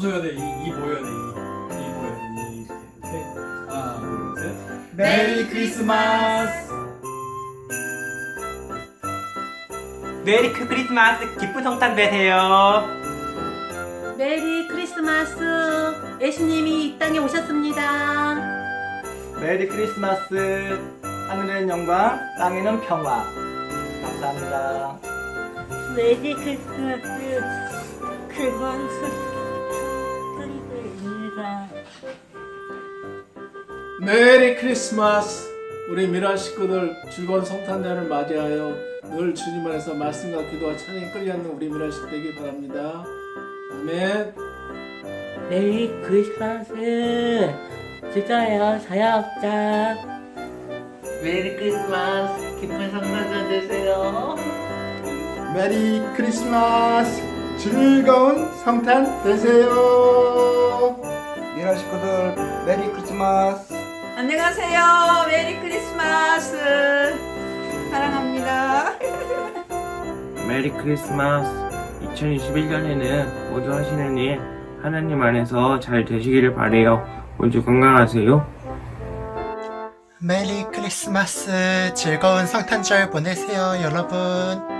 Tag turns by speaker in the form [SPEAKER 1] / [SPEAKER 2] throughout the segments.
[SPEAKER 1] 웃어야 돼. 이, 이 보여야 돼. 이, 이 보여야 돼. 이, 셋. 하나, 둘, 셋.
[SPEAKER 2] 메리 크리스마스!
[SPEAKER 3] 메리 크리스마스 기쁜 성탄 되세요.
[SPEAKER 4] 메리 크리스마스. 예수님이 이 땅에 오셨습니다.
[SPEAKER 2] 메리 크리스마스! 하늘에는 영광, 땅에는 평화. 감사합니다.
[SPEAKER 4] 메리 크리스마스. 그건
[SPEAKER 1] 메리 크리스마스! 우리 미라 식구들 즐거운 성탄절을 맞이하여 늘 주님 안에서 말씀과 기도와 찬양이 끌리 않는 우리 미라 식구 되길 바랍니다. 아멘.
[SPEAKER 4] 메리 크리스마스. 진짜요, 사야업자.
[SPEAKER 3] 메리 크리스마스 기쁜 성탄절 되세요.
[SPEAKER 2] 메리 크리스마스! 즐거운 성탄 되세요! 미라 식구들, 메리 크리스마스!
[SPEAKER 5] 안녕하세요. 메리 크리스마스. 사랑합니다.
[SPEAKER 6] 메리 크리스마스 2021년에는 모두 하시는 일 하나님 안에서 잘 되시기를 바래요. 모두 건강하세요.
[SPEAKER 7] 메리 크리스마스 즐거운 성탄절 보내세요 여러분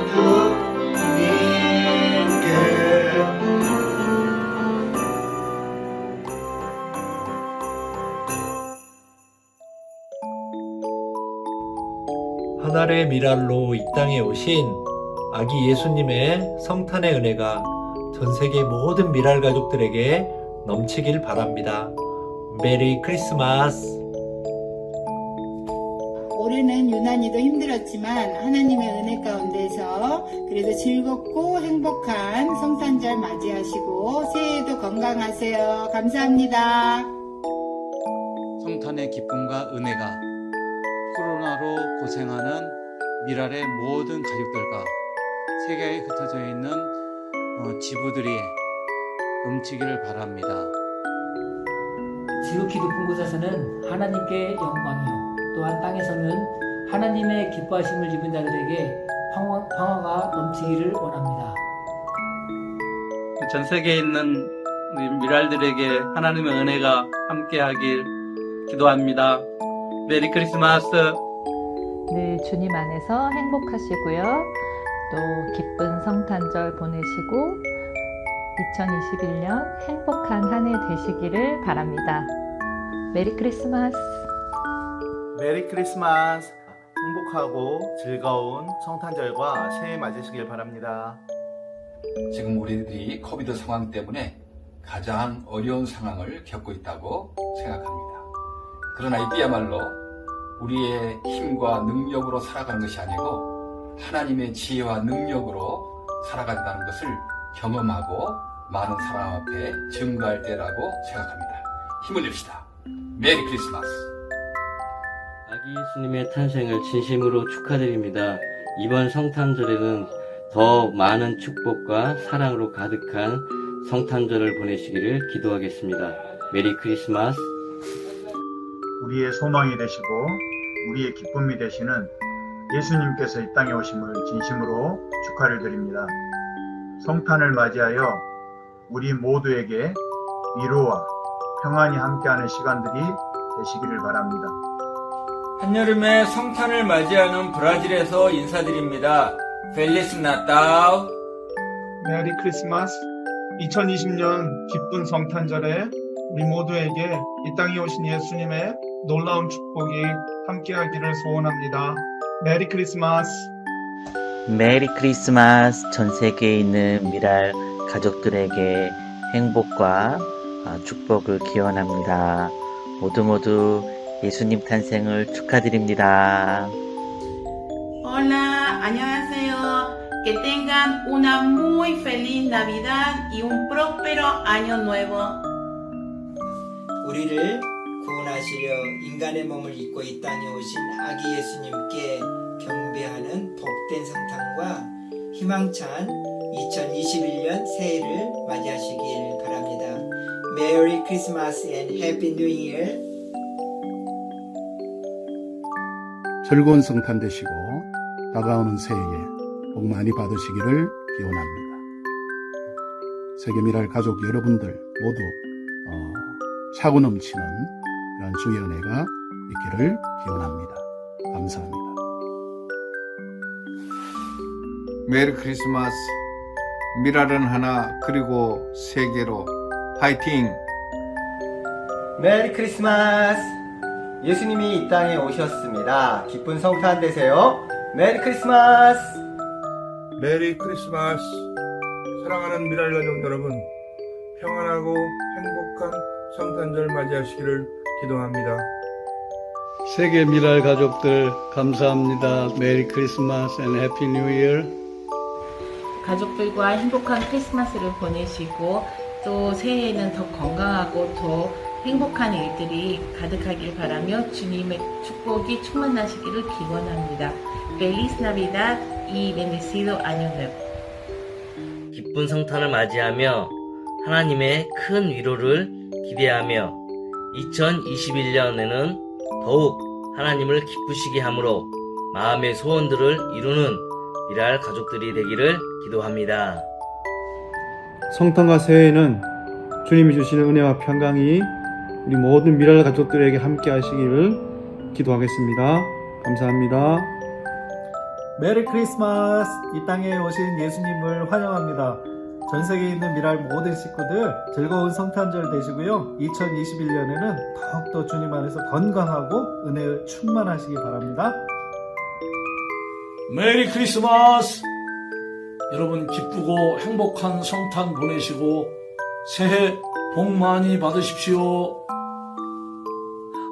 [SPEAKER 8] 하늘의 미랄로 이 땅에 오신 아기 예수님의 성탄의 은혜가 전 세계 모든 미랄 가족들에게 넘치길 바랍니다. 메리 크리스마스!
[SPEAKER 9] 올해는 유난히도 힘들었지만 하나님의 은혜 가운데서 그래도 즐겁고 행복한 성탄절 맞이하시고 새해에도 건강하세요. 감사합니다.
[SPEAKER 10] 성탄의 기쁨과 은혜가 코로나로 고생하는 미랄의 모든 가족들과 세계에 흩어져 있는 어, 지부들이 넘치기를 바랍니다.
[SPEAKER 4] 지극히 높은 곳에서는 하나님께 영광이요. 또한 땅에서는 하나님의 기뻐하심을 입은 자들에게 평화, 평화가 넘치기를 원합니다.
[SPEAKER 10] 전 세계에 있는 우리 미랄들에게 하나님의 은혜가 함께하길 기도합니다. 메리 크리스마스.
[SPEAKER 5] 늘 주님 안에서 행복하시고요. 또 기쁜 성탄절 보내시고 2021년 행복한 한 해 되시기를 바랍니다. 메리 크리스마스.
[SPEAKER 2] 메리 크리스마스! 행복하고 즐거운 성탄절과 새해 맞으시길 바랍니다.
[SPEAKER 11] 지금 우리들이 코비드 상황 때문에 가장 어려운 상황을 겪고 있다고 생각합니다. 그러나 이때야말로 우리의 힘과 능력으로 살아가는 것이 아니고 하나님의 지혜와 능력으로 살아간다는 것을 경험하고 많은 사람 앞에 증거할 때라고 생각합니다. 힘을 냅시다. 메리 크리스마스!
[SPEAKER 6] 아기 예수님의 탄생을 진심으로 축하드립니다. 이번 성탄절에는 더 많은 축복과 사랑으로 가득한 성탄절을 보내시기를 기도하겠습니다. 메리 크리스마스!
[SPEAKER 12] 우리의 소망이 되시고 우리의 기쁨이 되시는 예수님께서 이 땅에 오심을 진심으로 축하를 드립니다. 성탄을 맞이하여 우리 모두에게 위로와 평안이 함께하는 시간들이 되시기를 바랍니다.
[SPEAKER 13] 한여름에 성탄을 맞이하는 브라질에서 인사드립니다. 펠리스 나타우
[SPEAKER 12] 메리 크리스마스 2020년 기쁜 성탄절에 우리 모두에게 이 땅에 오신 예수님의 놀라운 축복이 함께하기를 소원합니다. 메리 크리스마스
[SPEAKER 14] 메리 크리스마스 전 세계에 있는 미랄 가족들에게 행복과 아, 축복을 기원합니다. 모두 모두 예수님 탄생을 축하드립니다.
[SPEAKER 5] Hola, 안녕하세요. Que tengan una muy feliz Navidad y un próspero año nuevo.
[SPEAKER 15] 우리를 구원하시려 인간의 몸을 입고 이 땅에 오신 아기 예수님께 경배하는 복된 성탄과 희망찬 2021년 새해를 맞이하시길 바랍니다. Merry Christmas and Happy New Year.
[SPEAKER 16] 즐거운 성탄 되시고 다가오는 새해에 복 많이 받으시기를 기원합니다. 세계미랄 가족 여러분들 모두 어, 차고 넘치는 이런 주의 은혜가 있기를 기원합니다. 감사합니다.
[SPEAKER 17] 메리 크리스마스 미랄은 하나 그리고 세계로 파이팅
[SPEAKER 18] 메리 크리스마스! 예수님이 이 땅에 오셨습니다. 기쁜 성탄 되세요. 메리 크리스마스!
[SPEAKER 12] 메리 크리스마스. 사랑하는 미랄 가족 여러분, 평안하고 행복한 성탄절 맞이하시기를 기도합니다.
[SPEAKER 19] 세계 미랄 가족들 감사합니다. 메리 크리스마스 앤 해피 뉴 이어.
[SPEAKER 20] 가족들과 행복한 크리스마스를 보내시고 또 새해에는 더 건강하고 더 행복한 일들이 가득하길 바라며 주님의 축복이 충만하시기를 기원합니다. Feliz Navidad y bendecido año nuevo.
[SPEAKER 21] 기쁜 성탄을 맞이하며 하나님의 큰 위로를 기대하며 2021년에는 더욱 하나님을 기쁘시게 함으로 마음의 소원들을 이루는 미랄 가족들이 되기를 기도합니다.
[SPEAKER 8] 성탄과 새해에는 주님이 주시는 은혜와 평강이 우리 모든 미랄 가족들에게 함께 하시기를 기도하겠습니다. 감사합니다.
[SPEAKER 1] 메리 크리스마스! 이 땅에 오신 예수님을 환영합니다. 전 세계에 있는 미랄 모든 식구들 즐거운 성탄절 되시고요. 2021년에는 더욱더 주님 안에서 건강하고 은혜 충만하시기 바랍니다.
[SPEAKER 10] 메리 크리스마스! 여러분 기쁘고 행복한 성탄 보내시고 새해 복 많이 받으십시오.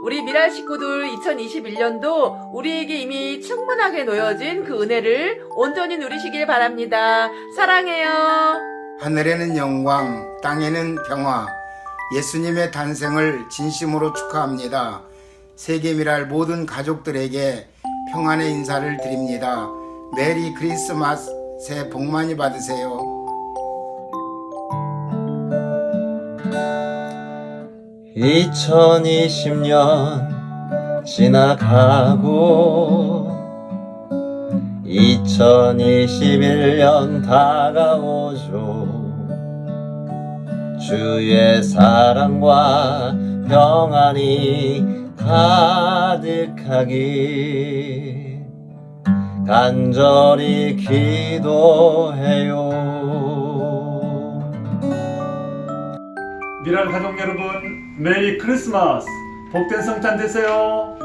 [SPEAKER 22] 우리 미랄 식구들 2021년도 우리에게 이미 충분하게 놓여진 그 은혜를 온전히 누리시길 바랍니다. 사랑해요.
[SPEAKER 23] 하늘에는 영광, 땅에는 평화. 예수님의 탄생을 진심으로 축하합니다. 세계미랄 모든 가족들에게 평안의 인사를 드립니다. 메리 크리스마스, 새해 복 많이 받으세요.
[SPEAKER 24] 이천이십 년 지나가고 2021년 다가오죠 주의 사랑과 평안이 가득하기 간절히 기도해요
[SPEAKER 8] 미랄 가족 여러분, 메리 크리스마스! 복된 성탄 되세요.